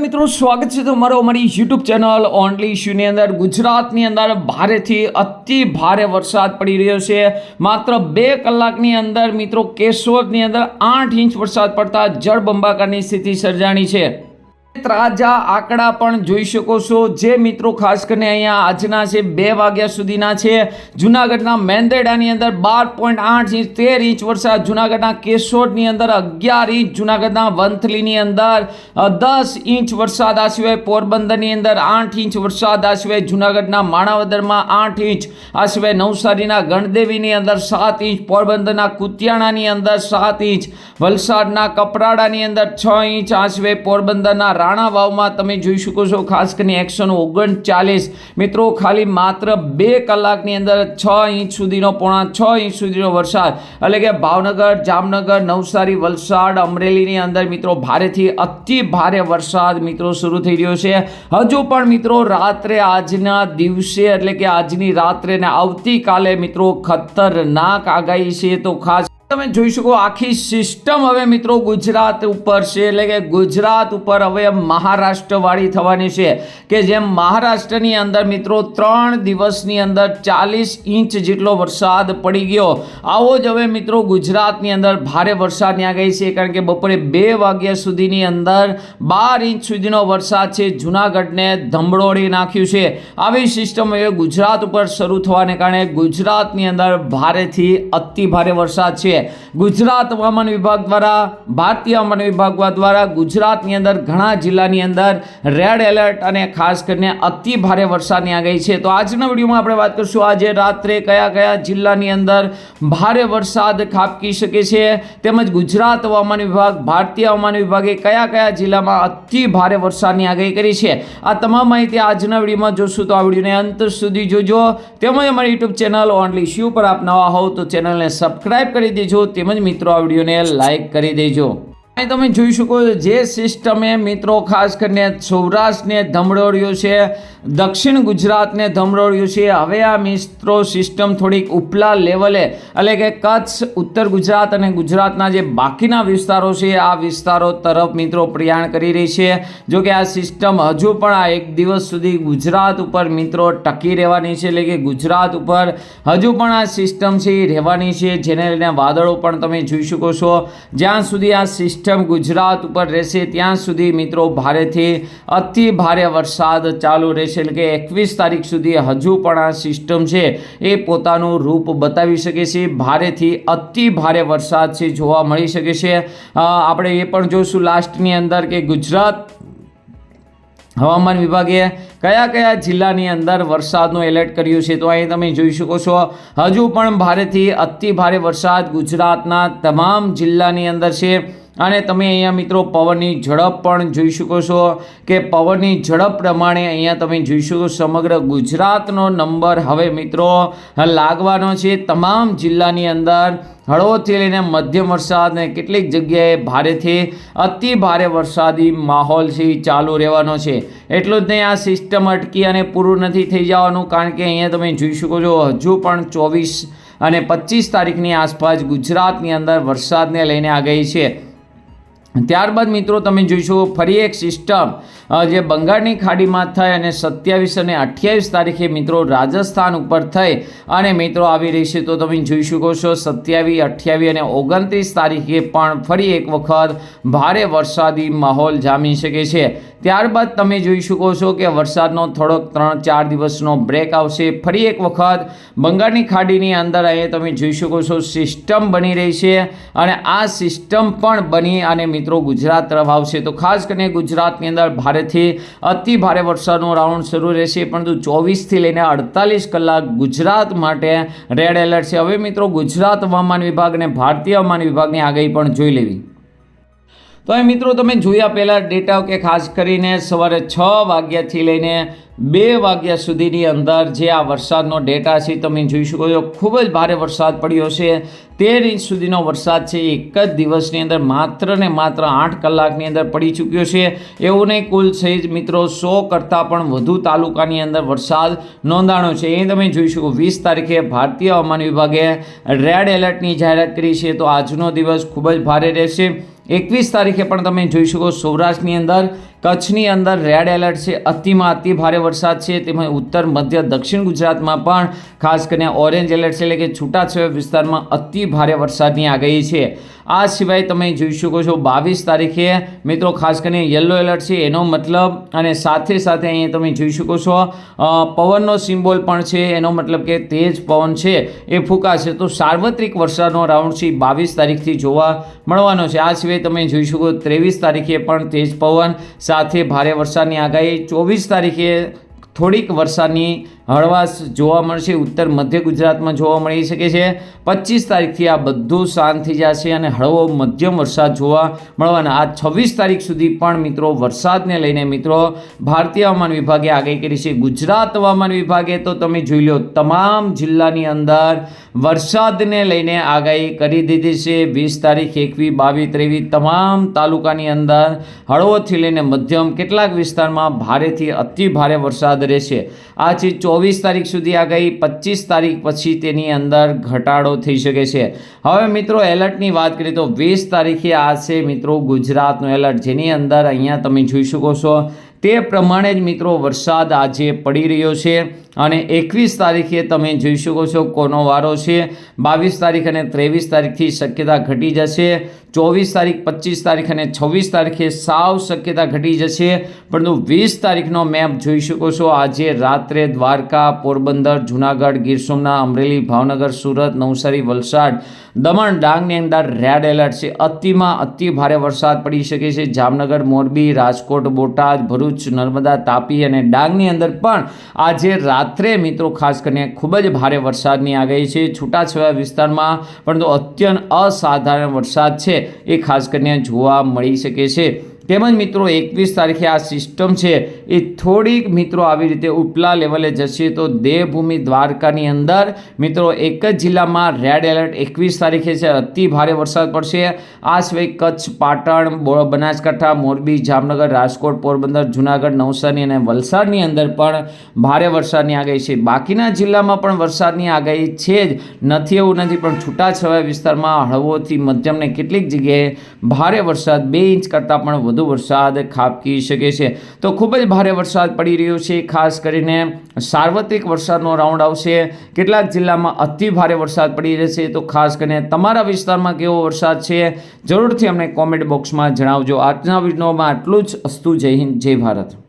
મિત્રો, સ્વાગત છે તમારો અમારી યુટ્યુબ ચેનલ ઓનલી ઇશ્યુની અંદર. ગુજરાતની અંદર ભારેથી અતિ ભારે વરસાદ પડી રહ્યો છે. માત્ર બે કલાકની અંદર મિત્રો, કેશોદની અંદર આઠ ઇંચ વરસાદ પડતા જળબંબાકારની સ્થિતિ સર્જાણી છે. તાજા આંકડા પણ જોઈ શકો છો. જે મિત્રો ખાસ કરીને અહીંયા આજના છે, બે વાગ્યા સુધીના છે. જુનાગઢના મેંદેડાની અંદર બાર પોઈન્ટ આઠ ઇંચ, તેર ઇંચ વરસાદ. જુનાગઢના કેશોદની અંદર અગિયાર ઇંચ, જુનાગઢના વંથલીની અંદર દસ ઇંચ વરસાદ આ સિવાય પોરબંદરની અંદર આઠ ઇંચ વરસાદ આ સિવાય જુનાગઢના માણાવદરમાં આઠ ઇંચ, આ સિવાય નવસારીના ગણદેવીની અંદર સાત ઇંચ, પોરબંદરના કુતિયાણાની અંદર સાત ઇંચ, વલસાડના કપરાડાની અંદર છ ઇંચ, આ સિવાય પોરબંદરના રાણા વાવમાં તમે જોઈ શકો છો, ખાસ કરીને એકસો ઓગણચાલીસ. મિત્રો, ખાલી માત્ર બે કલાકની અંદર છ ઇંચ સુધીનો પોણા છ ઇંચ સુધીનો વરસાદ. એટલે કે ભાવનગર, જામનગર, નવસારી, વલસાડ, અમરેલીની અંદર મિત્રો ભારેથી અતિ ભારે વરસાદ મિત્રો શરૂ થઈ રહ્યો છે. હજુ પણ મિત્રો રાત્રે આજના દિવસે, એટલે કે આજની રાત્રે ને આવતીકાલે મિત્રો ખતરનાક આગાહી છે. તો ખાસ તમે જોઈ શકો આખી સિસ્ટમ હવે મિત્રો ગુજરાત ઉપર છે. એટલે કે ગુજરાત ઉપર હવે મહારાષ્ટ્રવાળી થવાની છે કે જેમ મહારાષ્ટ્રની અંદર મિત્રો ત્રણ દિવસની અંદર ચાલીસ ઇંચ જેટલો વરસાદ પડી ગયો. આવો જ હવે મિત્રો ગુજરાતની અંદર ભારે વરસાદની આગાહી છે. કારણ કે બપોરે બે વાગ્યા સુધીની અંદર બાર ઇંચ સુધીનો વરસાદ છે. જુનાગઢને ધમડોળી નાખ્યું છે. આવી સિસ્ટમ હવે ગુજરાત ઉપર શરૂ થવાને કારણે ગુજરાતની અંદર ભારેથી અતિ ભારે વરસાદ છે. ગુજરાત હવામાન વિભાગ દ્વારા, ભારતીય હવામાન વિભાગ દ્વારા ગુજરાતની અંદર ઘણા જિલ્લાની અંદર રેડ એલર્ટ અને ખાસ કરીને અતિ ભારે વરસાદની આગાહી છે. તો આજના વિડીયોમાં આપણે વાત કરીશું આજે રાત્રે કયા કયા જિલ્લાની અંદર ભારે વરસાદ ખાબકી શકે છે, તેમજ ગુજરાત હવામાન વિભાગ, ભારતીય હવામાન વિભાગે કયા કયા જિલ્લામાં અતિ ભારે વરસાદની આગાહી કરી છે. આ તમામ માહિતી આજના વિડીયોમાં જોશું. તો આ વિડીયોને અંત સુધી જોજો. તેમજ અમારી યુટ્યુબ ચેનલ ઓનલી શ્યુ પર આપ નવા હોવ તો ચેનલને સબસ્ક્રાઇબ કરી દેજો. તેમજ મિત્રો આ વિડીયોને લાઇક કરી દેજો. તમે જોઈ શકો છો જે સિસ્ટમે મિત્રો, ખાસ કરીને સૌરાષ્ટ્રને ધમરોળ્યો છે, દક્ષિણ ગુજરાતને ધમરોળ્યું છે. હવે આ મિત્રો સિસ્ટમ થોડીક ઉપલા લેવલે એટલે કે કચ્છ, ઉત્તર ગુજરાત અને ગુજરાતના જે બાકીના વિસ્તારો છે, આ વિસ્તારો તરફ મિત્રો પ્રયાણ કરી રહી છે. જો કે આ સિસ્ટમ હજુ પણ આ એક દિવસ સુધી ગુજરાત ઉપર મિત્રો ટકી રહેવાની છે, એટલે કે ગુજરાત ઉપર હજુ પણ આ સિસ્ટમ છે એ રહેવાની છે. જેને લઈને વાદળો પણ તમે જોઈ શકો છો. જ્યાં સુધી આ સિસ્ટમ ગુજરાત ઉપર રહેશે. ત્યાં સુધી મિત્રો ભારેથી અતિ ભારે વરસાદ ચાલુ રહેશે. એટલે કે એકવીસ તારીખ સુધી હજુ પણ આ સિસ્ટમ છે એ પોતાનું રૂપ બતાવી શકે છે. ભારેથી અતિ ભારે વરસાદ છે જોવા મળી શકે છે. આપણે એ પણ જોઈશું લાસ્ટની અંદર કે ગુજરાત હવામાન વિભાગે કયા કયા જિલ્લાની અંદર વરસાદનું એલર્ટ કર્યું છે તો અહીં તમે જોઈ શકો છો. હજુ પણ ભારેથી અતિ ભારે વરસાદ ગુજરાતના તમામ જિલ્લાની અંદર છે. અને તમે અહીંયા મિત્રો પવનની ઝડપ પણ જોઈ શકો છો કે પવનની ઝડપ પ્રમાણે અહીંયા તમે જોઈ શકો સમગ્ર ગુજરાતનો નંબર હવે મિત્રો લાગવાનો છે. તમામ જિલ્લાની અંદર હળવોથી લઈને મધ્યમ વરસાદ ને કેટલીક જગ્યાએ ભારેથી અતિ ભારે વરસાદી માહોલ છે ચાલુ રહેવાનો છે. એટલું જ નહીં, આ સિસ્ટમ અટકી અને પૂરું નથી થઈ જવાનું કારણ કે અહીંયા તમે જોઈ શકો છો હજુ પણ ચોવીસ અને પચીસ તારીખની આસપાસ ગુજરાતની અંદર વરસાદને લઈને આગાહી છે. ત્યારબાદ મિત્રો તમે જોઈશો ફરી એક સિસ્ટમ. જે બંગાળની ખાડીમાં થઈ અને સત્યાવીસ અને અઠ્યાવીસ તારીખે મિત્રો રાજસ્થાન ઉપર થઈ. અને મિત્રો આવી રહી છે તો તમે જોઈ શકો છો સત્યાવીસ અઠ્યાવીસ અને ઓગણત્રીસ તારીખે પણ ફરી એક વખત ભારે વરસાદી માહોલ જામી શકે છે. ત્યારબાદ તમે જોઈ શકો છો કે વરસાદનો થોડોક ત્રણ, ચાર દિવસનો બ્રેક આવશે. ફરી એક વખત બંગાળની ખાડીની અંદર અહીંયા તમે જોઈ શકો છો સિસ્ટમ બની રહી છે. અને આ સિસ્ટમ પણ બની અને મિત્રો, ગુજરાત તરફ આવશે તો ખાસ કરીને ગુજરાતની અંદર ભારેથી અતિ ભારે વરસાદનો રાઉન્ડ શરૂ રહેશે. પરંતુ ચોવીસથી લઈને અડતાલીસ કલાક ગુજરાત માટે રેડ એલર્ટ છે. હવે મિત્રો, ગુજરાત હવામાન વિભાગ અને ભારતીય હવામાન વિભાગની આગાહી પણ જોઈ લેવી. તો એ મિત્રો તમે જોયા પહેલાં ડેટા કે ખાસ કરીને સવારે છ વાગ્યાથી લઈને બે વાગ્યા સુધીની અંદર જે આ વરસાદનો ડેટા છે તમે જોઈ શકો છો, ખૂબ જ ભારે વરસાદ પડ્યો છે. તેર ઇંચ સુધીનો વરસાદ છે, એક જ દિવસની અંદર માત્ર ને માત્ર આઠ કલાકની અંદર પડી ચૂક્યો છે. એવું નહીં, કુલ સહિત મિત્રો સો કરતાં પણ વધુ તાલુકાની અંદર વરસાદ નોંધાણો છે. એ તમે જોઈ શકો વીસ તારીખે ભારતીય હવામાન વિભાગે રેડ એલર્ટની જાહેરાત કરી છે. તો આજનો દિવસ ખૂબ જ ભારે રહેશે. એકવીસ તારીખે પણ તમે જોઈ શકો સૌરાષ્ટ્રની અંદર કચ્છની અંદર રેડ એલર્ટ છે. અતિમાં અતિ ભારે વરસાદ છે. તેમજ ઉત્તર, મધ્ય, દક્ષિણ ગુજરાતમાં પણ ખાસ કરીને ઓરેન્જ એલર્ટ છે. એટલે કે છૂટાછવાયા વિસ્તારમાં અતિ ભારે વરસાદની આગાહી છે. આ સિવાય તમે જોઈ શકો છો, બાવીસ તારીખે મિત્રો ખાસ કરીને યલો એલર્ટ છે. એનો મતલબ અને સાથે સાથે અહીંયા તમે જોઈ શકો છો પવનનો સિમ્બોલ પણ છે. એનો મતલબ કે તેજ પવન છે. એ ફૂંકાશે. તો સાર્વત્રિક વરસાદનો રાઉન્ડ છે. બાવીસ તારીખથી જોવા મળવાનો છે. આ સિવાય તમે જોઈ શકો, ત્રેવીસ તારીખે પણ તેજ પવન સાથે ભારે વરસાદની આગાહી. ચોવીસ તારીખે થોડીક વરસાદની હળવાશ જોવા મળશે, ઉત્તર મધ્ય ગુજરાતમાં જોવા મળી શકે છે. પચીસ તારીખથી આ બધું શાંત થઈ જશે અને હળવો મધ્યમ વરસાદ જોવા મળવાના. આ છવ્વીસ તારીખ સુધી પણ મિત્રો વરસાદને લઈને મિત્રો ભારતીય હવામાન વિભાગે આગાહી કરી છે. ગુજરાત હવામાન વિભાગે તો તમે જોઈ લો, તમામ જિલ્લાની અંદર વરસાદને લઈને આગાહી કરી દીધી છે. વીસ તારીખ એકવીસ બાવીસ, ત્રેવીસ તમામ તાલુકાની અંદર હળવોથી લઈને મધ્યમ કેટલાક વિસ્તારમાં ભારેથી અતિ ભારે વરસાદ રહેશે. આ છે ચોવીસ તારીખ સુધી આ ગઈ, પચીસ તારીખ પછી તેની અંદર ઘટાડો થઈ શકે છે. હવે મિત્રો, એલર્ટની વાત કરીએ તો વીસ તારીખે આ છે મિત્રો ગુજરાતનો એલર્ટ, જેની અંદર અહીંયા તમે જોઈ શકો છો. તે પ્રમાણે જ મિત્રો વરસાદ આજે પડી રહ્યો છે. અને એકવીસ તારીખે તમે જોઈ શકો છો કોનો વારો છે. બાવીસ તારીખ અને ત્રેવીસ તારીખથી શક્યતા ઘટી જશે. ચોવીસ તારીખ, પચીસ તારીખ અને છવ્વીસ તારીખે સાવ શક્યતા ઘટી જશે. પરંતુ વીસ તારીખનો મેપ જોઈ શકો છો. આજે રાત્રે દ્વારકા, પોરબંદર, જુનાગઢ, ગીર સોમનાથ, અમરેલી, ભાવનગર, સુરત, નવસારી, વલસાડ, દમણ, ડાંગની અંદર રેડ એલર્ટ છે. અતિમાં અતિ ભારે વરસાદ પડી શકે છે. જામનગર, મોરબી, રાજકોટ, બોટાદ, ભરૂચ, નર્મદા, તાપી અને ડાંગની અંદર પણ આજે રાત્રે મિત્રો, ખાસ કરીને ખૂબ જ ભારે વરસાદની આગાહી છે. છૂટાછવાયા વિસ્તારમાં, પરંતુ અત્યંત અસાધારણ વરસાદ છે. એ ખાસ કરીને જોવા મળી શકે છે. તેમજ મિત્રો, એકવીસ તારીખે આ સિસ્ટમ છે, એ થોડીક મિત્રો આવી રીતે ઉપલા લેવલે જશે. તો દેવભૂમિ દ્વારકાની અંદર, મિત્રો, એક જ જિલ્લામાં રેડ એલર્ટ એકવીસ તારીખે છે. અતિ ભારે વરસાદ પડશે. આ સિવાય કચ્છ, પાટણ બનાસકાંઠા, મોરબી, જામનગર, રાજકોટ, પોરબંદર, જુનાગઢ, નવસારી અને વલસાડની અંદર પણ ભારે વરસાદની આગાહી છે. બાકીના જિલ્લામાં પણ વરસાદની આગાહી છે જ. નથી એવું નથી, પણ છૂટાછવાયા વિસ્તારમાં હળવોથી મધ્યમને કેટલીક જગ્યાએ ભારે વરસાદ બે ઇંચ કરતાં પણ વધુ વરસાદ ખાબકી શકે છે. તો ખૂબ જ ભારે વરસાદ પડી રહ્યો છે. ખાસ કરીને સાર્વત્રિક વરસાદનો રાઉન્ડ આવશે. કેટલાક જિલ્લામાં અતિ ભારે વરસાદ પડી રહેશે. તો ખાસ કરીને તમારા વિસ્તારમાં કેવો વરસાદ છે? જરૂરથી અમને કોમેન્ટ બોક્સમાં જણાવજો. આજના વિડીયોમાં આટલું જ. અસ્તુ જય હિન્દ, જય ભારત.